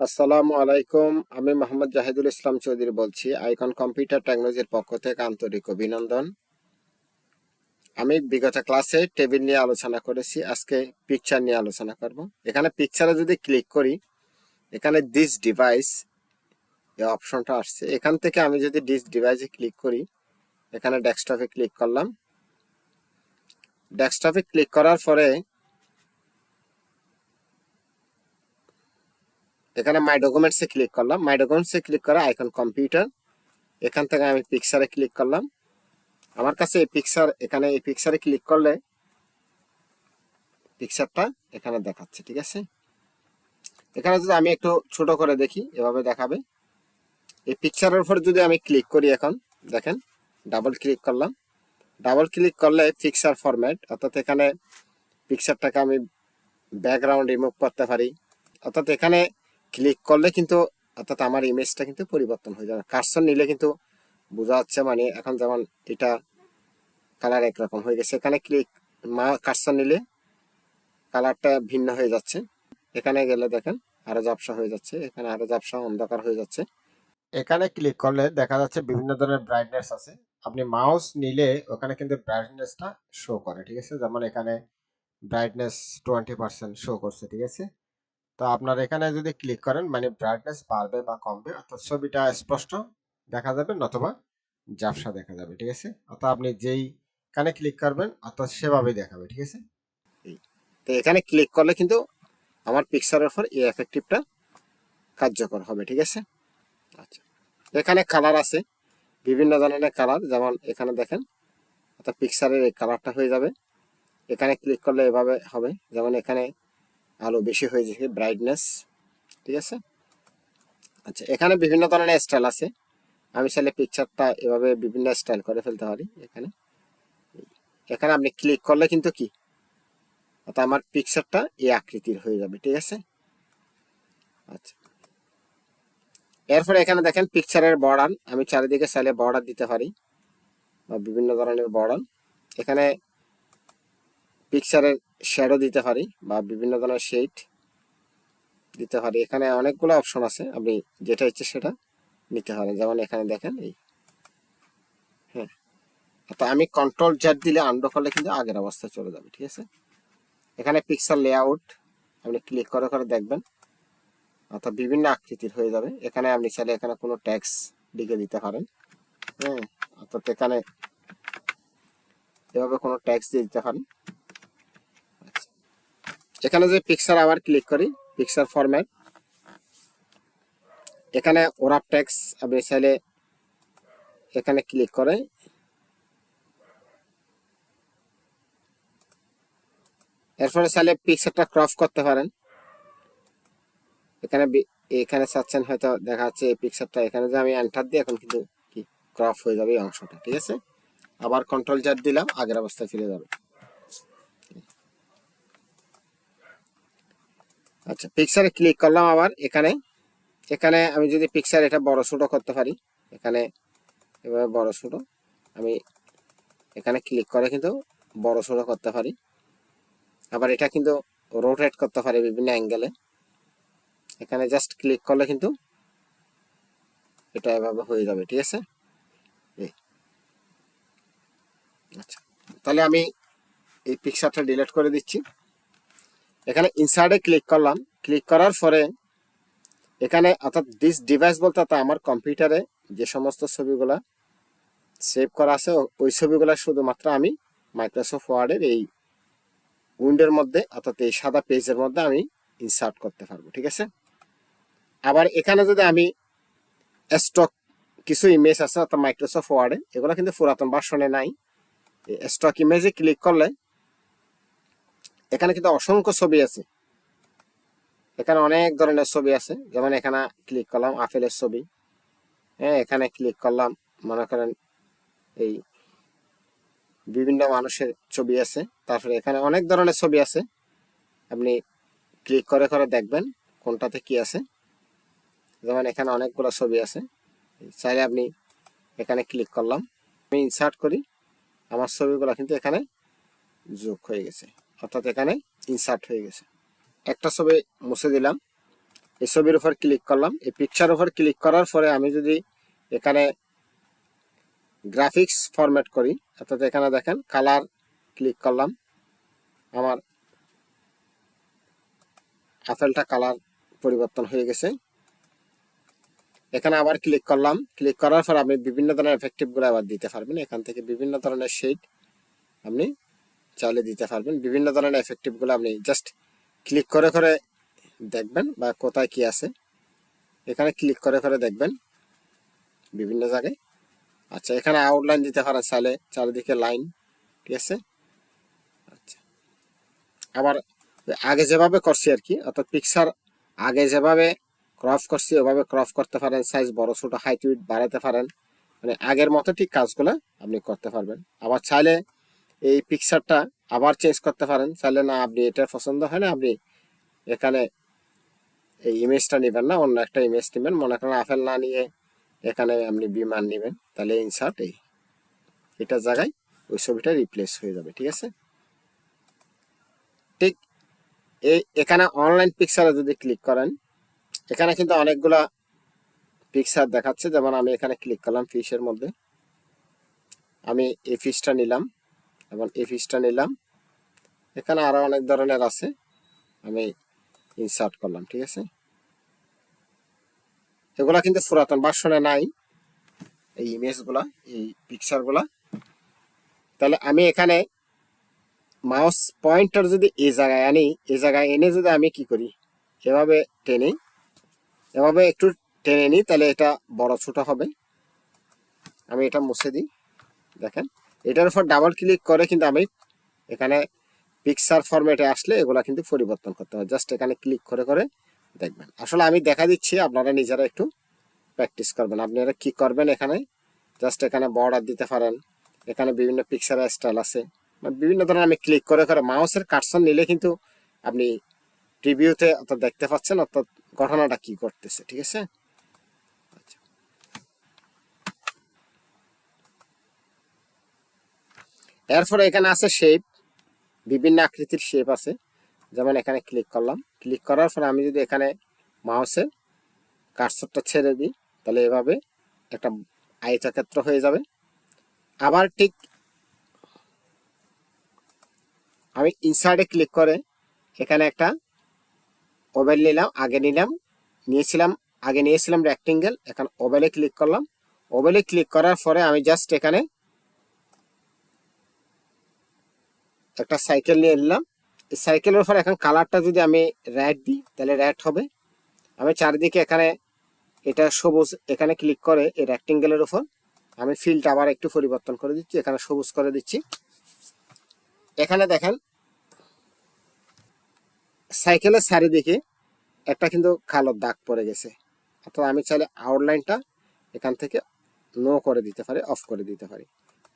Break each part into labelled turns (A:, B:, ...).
A: আসসালামু আলাইকুম। আমি মোহাম্মদ জাহিদুল ইসলাম চৌধুরী বলছি, আইকন কম্পিউটার টেকনোলজির পক্ষ থেকে আন্তরিক অভিনন্দন। আমি বিগত ক্লাসে টেবিল নিয়ে আলোচনা করেছি, আজকে পিকচার নিয়ে আলোচনা করব। এখানে পিকচারে যদি ক্লিক করি, এখানে দিস ডিভাইস এই অপশনটা আসছে। এখান থেকে আমি যদি ডিস ডিভাইসে ক্লিক করি, এখানে ডেস্কটপে ক্লিক করলাম। ডেস্কটপে ক্লিক করার পরে এখানে মাই ডকুমেন্টসে ক্লিক করলাম। মাই ডকুমেন্টসে ক্লিক করে আইকন কম্পিউটার এখান থেকে আমি পিকচারে ক্লিক করলাম। আমার কাছে এই পিকচার এখানে এই পিকচারে ক্লিক করলে পিকচারটা এখানে দেখাচ্ছে, ঠিক আছে? এখানে যদি আমি একটু ছোট করে দেখি, এভাবে দেখাবে। এই পিকচারের উপর যদি আমি ক্লিক করি এখন, দেখেন ডাবল ক্লিক করলাম। ডাবল ক্লিক করলে পিকচার ফরম্যাট অর্থাৎ এখানে পিকচারটাকে আমি ব্যাকগ্রাউন্ড রিমুভ করতে পারি। অর্থাৎ এখানে ক্লিক করলে কিন্তু অর্থাৎ আমার ইমেজটা কিন্তু পরিবর্তন হয়ে যাবে। কার্সন নিলে কিন্তু বোঝা যাচ্ছে মানে এখন যেমন এটা কালার একরকম হয়ে গেছে। এখানে ক্লিক মা কার্সন নিলে কালারটা ভিন্ন হয়ে যাচ্ছে। এখানে গেলে দেখেন আরও ঝাপসা হয়ে যাচ্ছে। এখানে আরও ঝাপসা অন্ধকার হয়ে যাচ্ছে। এখানে ক্লিক করলে দেখা যাচ্ছে বিভিন্ন ধরনের ব্রাইটনেস আছে। আপনি মাউস নিলে ওখানে কিন্তু ব্রাইটনেসটা শো করে, ঠিক আছে? যেমন এখানে ব্রাইটনেস টোয়েন্টি পার্সেন্ট শো করছে, ঠিক আছে? তো আপনার এখানে যদি ক্লিক করেন মানে ব্রাইটনেস বাড়বে বা কমবে, অর্থাৎ ছবিটা স্পষ্ট দেখা যাবে নতুবা ঝাপসা দেখা যাবে, ঠিক আছে? অর্থাৎ আপনি যেই কানে ক্লিক করবেন, অর্থাৎ সেভাবেই দেখাবে, ঠিক আছে? তো এখানে ক্লিক করলে কিন্তু আমার পিকচারের উপর এই এফেক্টিভটা কার্যকর হবে, ঠিক আছে? আচ্ছা এখানে কালার আছে, বিভিন্ন ধরনের কালার যেমন এখানে দেখেন, অর্থাৎ পিকচারের এই কালারটা হয়ে যাবে। এখানে ক্লিক করলে এভাবে হবে, যেমন এখানে আলো বেশি হয়ে যাবে ব্রাইটনেস ঠিক আছে? আচ্ছা এখানে বিভিন্ন ধরনের স্টাইল আছে। আমি চাইলে পিকচারটা এভাবে বিভিন্ন স্টাইল করে ফেলতে পারি এখানে। এখানে আপনি ক্লিক করলে কিন্তু কি? অর্থাৎ আমার পিকচারটা এই আকৃতির হয়ে যাবে, ঠিক আছে? আচ্ছা। এরপরে এখানে দেখেন পিকচারের বর্ডার আমি চারিদিকে চাইলে বর্ডার দিতে পারি, বা বিভিন্ন ধরনের বর্ডার এখানে পিকচারের শ্যাডো দিতে পারি বা বিভিন্ন ধরনের শেড দিতে পারি। এখানে অনেকগুলো অপশন আছে, আপনি যেটা ইচ্ছে সেটা নিতে পারেন। যেমন এখানে দেখেন এই হ্যাঁ। তো আমি কন্ট্রোল জেড দিলে আন্ডো করলে কিন্তু আগের অবস্থায় চলে যাবে, ঠিক আছে? এখানে পিক্সেল লেআউট আপনি ক্লিক করে করে দেখবেন, অর্থাৎ বিভিন্ন আকৃতির হয়ে যাবে। এখানে আপনি চাইলে এখানে কোনো ট্যাক্স লিখে দিতে পারেন হ্যাঁ। অর্থাৎ এখানে এভাবে কোনো ট্যাক্স দিয়ে দিতে পারেন। এখানে যে পিকচার আবার ক্লিক করি পিকচার ফরম্যাট এখানে ওরা ট্যাক্স আপনি চাইলে এখানে ক্লিক করে। এরপরে চাইলে পিকচারটা ক্রপ করতে পারেন। এখানে এখানে চাচ্ছেন হয়তো দেখা যাচ্ছে এই পিকচারটা এখানে যে আমি এন্টার দিই, এখন কিন্তু কি ক্রপ হয়ে যাবে এই অংশটা, ঠিক আছে? আবার কন্ট্রোল জার দিলাম, আগের অবস্থায় ফিরে যাবে। আচ্ছা পিকচারে ক্লিক করলাম আবার, এখানে এখানে আমি যদি পিকচার এটা বড় ছোট করতে পারি, এখানে, এভাবে বড় ছোট আমি এখানে ক্লিক করে কিন্তু বড় ছোট করতে পারি। আবার এটা কিন্তু রোটেট করতে পারি বিভিন্ন অ্যাঙ্গেলে এখানে জাস্ট ক্লিক করলে কিন্তু এটা এভাবে হয়ে যাবে, ঠিক আছে। আচ্ছা তাহলে আমি এই পিকচারটা ডিলিট করে দিচ্ছি। এখানে ইনসার্টে ক্লিক করলাম। ক্লিক করার পরে এখানে অর্থাৎ ডিস ডিভাইস বলতে অর্থাৎ আমার কম্পিউটারে যে সমস্ত ছবিগুলা সেভ করা আছে ওই ছবিগুলা শুধুমাত্র আমি মাইক্রোসফট ওয়ার্ডের এই উইন্ডোর মধ্যে অর্থাৎ এই সাদা পেজের মধ্যে আমি ইনসার্ট করতে পারব, ঠিক আছে? আবার এখানে যদি আমি স্টক কিছু ইমেজ আছে অর্থাৎ মাইক্রোসফট ওয়ার্ডে এগুলো কিন্তু পুরাতন ভার্সনে নাই। স্টক ইমেজে ক্লিক করলে এখানে কিন্তু অসংখ্য ছবি আছে। এখানে অনেক ধরনের ছবি আছে। যেমন এখানে ক্লিক করলাম, আপেলের ছবি। হ্যাঁ এখানে ক্লিক করলাম, মনে করেন এই বিভিন্ন মানুষের ছবি আছে। তারপরে এখানে অনেক ধরনের ছবি আছে। আপনি ক্লিক করে করে দেখবেন কোনটাতে কি আছে। যেমন এখানে অনেকগুলো ছবি আছে। চাইলে আপনি এখানে ক্লিক করলাম। আমি ইনসার্ট করি। আমার ছবিগুলো কিন্তু এখানে যোগ হয়ে গেছে। অর্থাৎ এখানে ইনসার্ট হয়ে গেছে। একটা ছবি মুছে দিলাম। এই ছবির উপর ক্লিক করলাম। এই পিকচার উপর ক্লিক করার পরে আমি যদি এখানে গ্রাফিক্স ফরম্যাট করি, অর্থাৎ এখানে দেখেন কালার ক্লিক করলাম। আমার আপেলটা কালার পরিবর্তন হয়ে গেছে। এখানে আবার ক্লিক করলাম। ক্লিক করার পর আপনি বিভিন্ন ধরনের এফেক্টিভগুলো আবার দিতে পারবেন। এখান থেকে বিভিন্ন ধরনের শেড আপনি চাইলে দিতে পারবেন। বিভিন্ন ধরনের এফেক্টিভগুলো আপনি জাস্ট ক্লিক করে করে দেখবেন বা কোথায় কি আছে। এখানে ক্লিক করে করে দেখবেন বিভিন্ন জায়গায়। আচ্ছা এখানে আউটলাইন দিতে পারেন চাইলে চারিদিকে লাইন ঠিক আছে? আচ্ছা। আবার আগে যেভাবে করছি আর কি, অর্থাৎ পিকচার আগে যেভাবে ক্রপ করছি, ওভাবে ক্রপ করতে পারেন সাইজ বড়, ছোট হাইট উইট বাড়াতে পারেন। মানে আগের মতো ঠিক কাজগুলো আপনি করতে পারবেন। আবার চাইলে এই পিকচারটা আবার চেঞ্জ করতে পারেন। চাইলে না, আপনি এটা পছন্দ হয় না, আপনি এখানে এই ইমেজটা নেবেন না, অন্য একটা ইমেজ নেবেন। মনে করেন আপেল না নিয়ে এখানে আপনি বিমান নেবেন, তাহলে ইনসার্ট এই এটার জায়গায় ওই ছবিটা রিপ্লেস হয়ে যাবে, ঠিক আছে? ঠিক এই, এখানে অনলাইন পিকচারে যদি ক্লিক করেন, এখানে কিন্তু অনেকগুলা পিকচার দেখাচ্ছে। যেমন আমি এখানে ক্লিক করলাম ফিশের মধ্যে। আমি এই ফিশটা নিলাম। এবং এই ফিশটা নিলাম। এখানে আরও অনেক ধরনের আছে। আমি ইনসার্ট করলাম, ঠিক আছে? এগুলা কিন্তু পুরাতন ভার্সনে নাই এই ইমেজগুলা, এই পিকচারগুলা তাহলে আমি এখানে মাউস পয়েন্টার যদি এই জায়গায় আনি, এই জায়গায় এনে যদি আমি কি করি? এভাবে টেনে, এভাবে একটু টেনে নিই, তাহলে এটা বড় ছোট হবে। আমি এটা মুছে দিই, দেখেন। এটার উপর ডাবল ক্লিক করে কিন্তু আমি এখানে পিকচার ফরম্যাটে আসলে এগুলা কিন্তু পরিবর্তন করতে হবে। জাস্ট এখানে ক্লিক করে করে দেখবেন। আসলে আমি দেখা দিচ্ছি, আপনারা নিজেরা একটু প্র্যাকটিস করবেন। আপনারা কি করবেন এখানে? জাস্ট এখানে বর্ডার দিতে পারেন। এখানে বিভিন্ন পিকচার স্টাইল আছে। মানে বিভিন্ন ধরনের আমি ক্লিক করে করে মাউসের কাটসন নিলে কিন্তু আপনি প্রিভিউতে অর্থাৎ দেখতে পাচ্ছেন অর্থাৎ ঘটনাটা কি করতেছে ঠিক আছে? এরপরে এখানে আছে শেপ বিভিন্ন আকৃতির শেপ আছে। যেমন এখানে ক্লিক করলাম। ক্লিক করার পরে আমি যদি এখানে মাউসে কার্সরটা ছেড়ে দিই, তাহলে এভাবে একটা আয়তক্ষেত্র হয়ে যাবে। আবার ঠিক আমি ইনসার্টে ক্লিক করে এখানে একটা ওভেল নিলাম, আগে নিলাম, নিয়েছিলাম, আগে নিয়েছিলাম রেক্টেঙ্গেল এখন ওভেলে ক্লিক করলাম। ওভেলে ক্লিক করার পরে আমি জাস্ট এখানে একটা সাইকেল নিয়ে নিলাম এই সাইকেলের উপর এখন কালারটা যদি আমি রেড দিই, তাহলে রেড হবে। আমি চারিদিকে এখানে এটা সবুজ, এখানে ক্লিক করে এই রেক্টেঙ্গেলের উপর আমি ফিল্ড আবার একটু পরিবর্তন করে দিচ্ছি, এখানে সবুজ করে দিচ্ছি। এখানে দেখেন, সাইকেলের চারিদিকে একটা কিন্তু কালো দাগ পড়ে গেছে। অর্থাৎ আমি চাইলে আউটলাইনটা এখান থেকে নো করে দিতে পারি অফ করে দিতে পারি।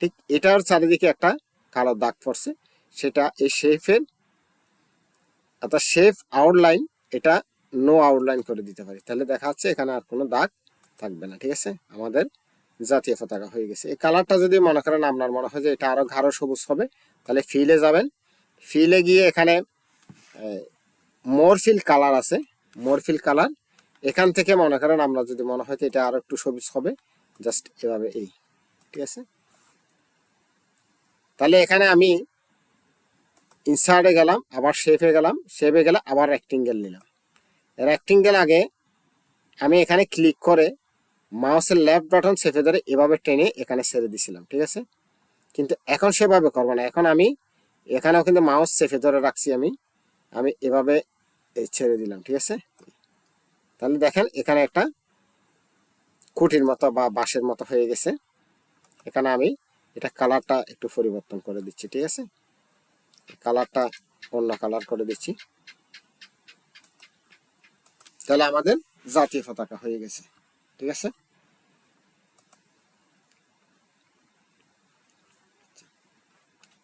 A: ঠিক এটার চারিদিকে একটা কালো দাগ পড়ছে। সেটা এই শেফের অর্থাৎ শেফ আউটলাইন এটা নো আউটলাইন করে দিতে পারি। তাহলে দেখা যাচ্ছে এখানে আর কোনো দাগ থাকবে না, ঠিক আছে? আমাদের জাতীয় পতাকা হয়ে গেছে। এই কালারটা যদি মনে করেন আপনার মনে হয় যে এটা আরও গাঢ় সবুজ হবে, তাহলে ফিলে যাবেন। ফিলে গিয়ে এখানে মোরফিল কালার আছে মোরফিল কালার এখান থেকে মনে করেন আমরা যদি মনে হয় এটা আরও একটু সবুজ হবে জাস্ট এভাবে এই, ঠিক আছে? তাহলে এখানে আমি ইনসার্টে গেলাম, আবার শেপে গেলাম শেপে গেলে আবার রেক্টেঙ্গেল নিলাম। রেক্টেঙ্গেল আগে আমি এখানে ক্লিক করে মাউসের লেফট বাটন চেপে ধরে এভাবে টেনে এখানে ছেড়ে দিছিলাম, ঠিক আছে? কিন্তু এখন সেভাবে করব না। এখন আমি এখানেও কিন্তু মাউস চেপে ধরে রাখছি আমি আমি এভাবে ছেড়ে দিলাম, ঠিক আছে? তাহলে দেখেন এখানে একটা খুঁটির মতো বা বাঁশের মতো হয়ে গেছে। এখানে আমি এটা কালারটা একটু পরিবর্তন করে দিচ্ছি, ঠিক আছে? কালারটা অন্য কালার করে দিচ্ছি। তাহলে আমাদের জাতীয় পতাকা হয়ে গেছে, ঠিক আছে?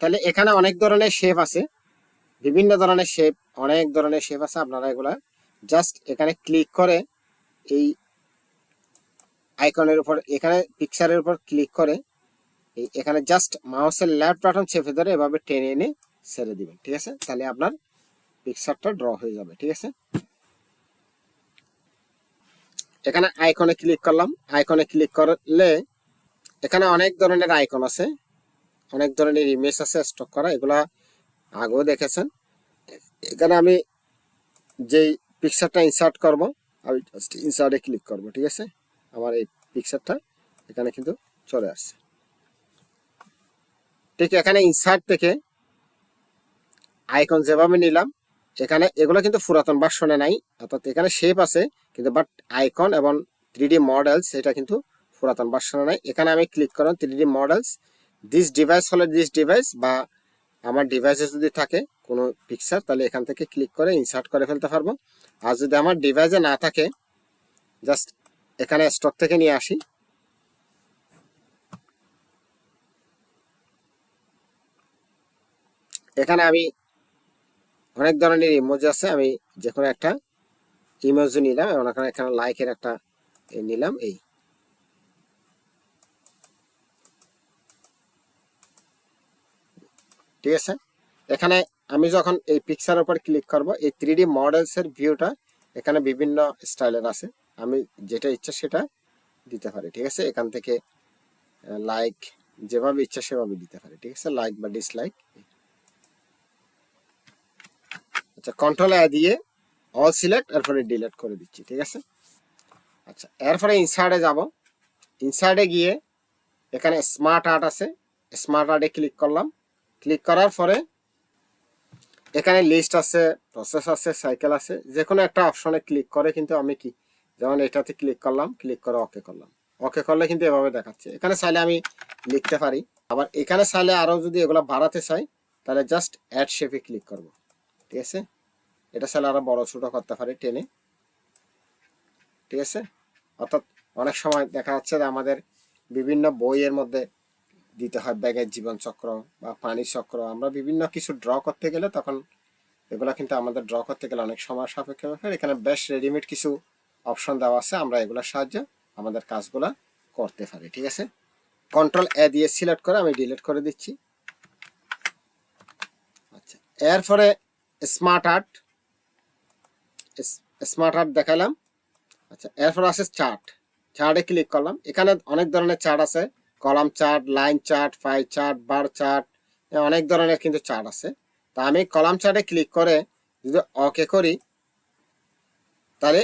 A: তাহলে এখানে অনেক ধরনের শেপ আছে, বিভিন্ন ধরনের শেপ অনেক ধরনের শেপ আছে, আপনারা এগুলা জাস্ট এখানে ক্লিক করে এই আইকনের উপর, এখানে পিকচারের উপর ক্লিক করে এখানে জাস্ট মাউসের লেফট বাটন চেপে ধরে এভাবে টেনে এনে ছেড়ে দিবেন, ঠিক আছে? তাহলে আপনার পিকচারটা ড্র হয়ে যাবে, ঠিক আছে? এখানে আইকনে ক্লিক করলাম। আইকনে ক্লিক করলে এখানে অনেক ধরনের আইকন আছে, অনেক ধরনের ইমেজ আছে স্টক করা, এগুলা আগেও দেখেছেন। এখানে আমি যেই পিকচারটা ইনসার্ট করব, আমি জাস্ট ইনসার্টে ক্লিক করব, ঠিক আছে? আমার এই পিকচারটা এখানে কিন্তু চলে আসছে। ঠিক এখানে ইনসার্ট থেকে আইকন যেভাবে নিলাম, এখানে এগুলো কিন্তু পুরাতন ভার্সনে নাই, অর্থাৎ এখানে শেপ আছে, কিন্তু বাট আইকন এবং থ্রি মডেলস এটা কিন্তু পুরাতন ভার্সনে নাই। এখানে আমি ক্লিক করলাম থ্রি মডেলস দিস ডিভাইস হলে দিস ডিভাইস বা আমার ডিভাইসে যদি থাকে কোনো পিকচার তাহলে এখান থেকে ক্লিক করে ইনসার্ট করে ফেলতে পারব। আর যদি আমার ডিভাইসে না থাকে জাস্ট এখানে স্টক থেকে নিয়ে আসি। এখানে আমি অনেক ধরনের ইমোজি আছে, আমি যে কোনো একটা ইমোজি নিলাম এবং এখানে লাইকের একটা নিলাম, এই। ঠিক আছে? এখানে আমি যখন এই পিকচার উপর ক্লিক করব, এই থ্রি ডি মডেলস এর ভিউটা এখানে বিভিন্ন স্টাইলের আছে, আমি যেটা ইচ্ছা সেটা দিতে পারি, ঠিক আছে? এখান থেকে লাইক যেভাবে ইচ্ছা সেভাবে দিতে পারি, ঠিক আছে? লাইক বা ডিসলাইক আচ্ছা কন্ট্রোল এ দিয়ে অল সিলেক্ট এরপরে ডিলিট করে দিচ্ছি, ঠিক আছে? আচ্ছা এরপরে ইনসার্টে যাব। ইনসার্টে গিয়ে এখানে স্মার্ট আর্ট আছে স্মার্ট আর্টে ক্লিক করলাম। ক্লিক করার পরে এখানে লিস্ট আছে প্রসেস আছে সাইকেল আছে যে কোনো একটা অপশনে ক্লিক করে কিন্তু আমি কি, যেমন এটাতে ক্লিক করলাম ক্লিক করে ওকে করলাম। ওকে করলে কিন্তু এভাবে দেখাচ্ছে। এখানে চাইলে আমি লিখতে পারি। আবার এখানে চাইলে আরও যদি এগুলো বাড়াতে চাই, তাহলে জাস্ট অ্যাড শেপে ক্লিক করব। ঠিক আছে? এটা আরও বড় ছোট করতে পারি টেনে। ঠিক আছে? অর্থাৎ অনেক সময় দেখা যাচ্ছে যে আমাদের বিভিন্ন বইয়ের মধ্যে দিতে হয় ব্যাগের জীবন চক্র বা পানি চক্র। আমরা বিভিন্ন কিছু ড্র করতে গেলে তখন এগুলো কিন্তু আমাদের ড্র করতে গেলে অনেক সময় সাপেক্ষ ব্যাপার। এখানে বেশ রেডিমেড কিছু অপশন দেওয়া আছে। আমরা এগুলোর সাহায্যে আমাদের কাজগুলা করতে পারি। ঠিক আছে? কন্ট্রোল এ দিয়ে সিলেক্ট করে আমি ডিলিট করে দিচ্ছি। আচ্ছা এরপরে স্মার্ট আর্ট স্মার্ট আর্ট দেখালাম। আচ্ছা এরপর আছে চার্ট চার্টে ক্লিক করলাম। এখানে অনেক ধরনের চার্ট আছে। Column chart line chart pie chart bar chart অনেক ধরনের কিন্তু চার্ট আছে। তা আমি কলাম চার্টে ক্লিক করে যদি অকে করি, তাহলে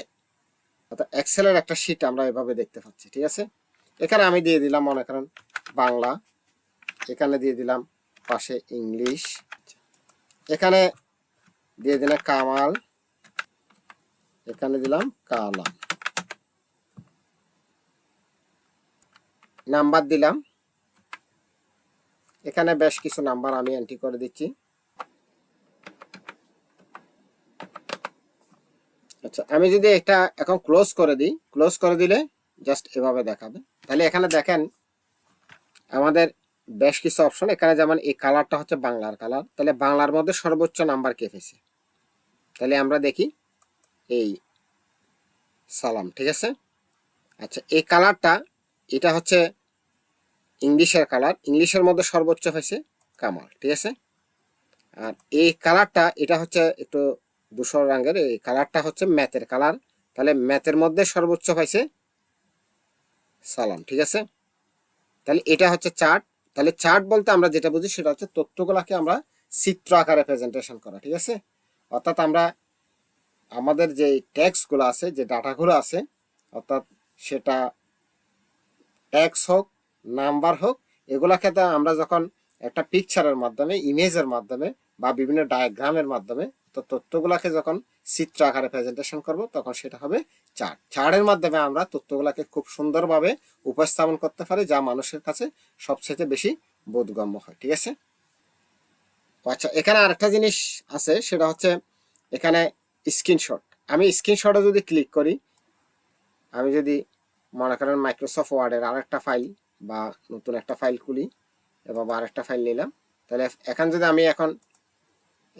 A: এক্সেলের একটা শিট আমরা এভাবে দেখতে পাচ্ছি, ঠিক আছে? এখানে আমি দিয়ে দিলাম, মনে করেন, বাংলা। এখানে দিয়ে দিলাম পাশে ইংলিশ এখানে দিয়ে দিলাম কামাল। এখানে দিলাম কালাম। নাম্বার দিলাম। এখানে বেশ কিছু নাম্বার আমি এন্ট্রি করে দিচ্ছি। আচ্ছা আমি যদি এটা এখন ক্লোজ করে দিই ক্লোজ করে দিলে জাস্ট এভাবে দেখাবে। তাহলে এখানে দেখেন, আমাদের বেশ কিছু অপশন এখানে যেমন এই কালারটা হচ্ছে বাংলার কালার তাহলে বাংলার মধ্যে সর্বোচ্চ নাম্বার কে পেয়েছে? তাহলে আমরা দেখি এই সালাম, ঠিক আছে? আচ্ছা এই কালারটা, এটা হচ্ছে ইংলিশের কালার, ইংলিশের মধ্যে সর্বোচ্চ হয়েছে কামাল, ঠিক আছে? আর এই কালারটা, এটা হচ্ছে একটু ধূসর রঙের, এই কালারটা হচ্ছে ম্যাথের কালার, তাহলে ম্যাথের মধ্যে সর্বোচ্চ হয়েছে সালাম, ঠিক আছে? তাহলে এটা হচ্ছে চার্ট, তাহলে চার্ট বলতে আমরা যেটা বুঝি সেটা হচ্ছে তথ্যগুলাকে আমরা চিত্র আকারে প্রেজেন্টেশন করা, ঠিক আছে? অর্থাৎ আমরা আমাদের যে ট্যাক্সগুলো আছে, যে ডাটাগুলো আছে, অর্থাৎ সেটা ট্যাক্স হোক নাম্বার হোক এগুলাকে তো আমরা যখন একটা পিকচারের মাধ্যমে ইমেজের মাধ্যমে বা বিভিন্ন ডায়াগ্রামের মাধ্যমে, তো তথ্যগুলাকে যখন চিত্র আকারে প্রেজেন্টেশন করব, তখন সেটা হবে চার্ট চার্টের মাধ্যমে আমরা তথ্যগুলাকে খুব সুন্দরভাবে উপস্থাপন করতে পারি, যা মানুষের কাছে সবচেয়ে বেশি বোধগম্য হয়, ঠিক আছে? আচ্ছা এখানে আরেকটা জিনিস আছে, সেটা হচ্ছে এখানে স্ক্রিনশট আমি স্ক্রিনশটে যদি ক্লিক করি, আমি যদি মনে করেন মাইক্রোসফট ওয়ার্ডের আরেকটা ফাইল বা নতুন একটা ফাইল খুলি এবং আরেকটা ফাইল নিলাম, তাহলে এখান যদি আমি এখন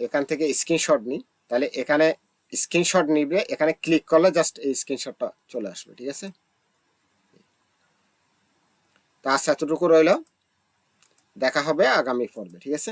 A: এখান থেকে স্ক্রিনশট নিই, তাহলে এখানে স্ক্রিনশট নিবে, এখানে ক্লিক করলে জাস্ট এই স্ক্রিনশটটা চলে আসবে, ঠিক আছে? তা আজ এতটুকু রইল। দেখা হবে আগামী পর্বে, ঠিক আছে?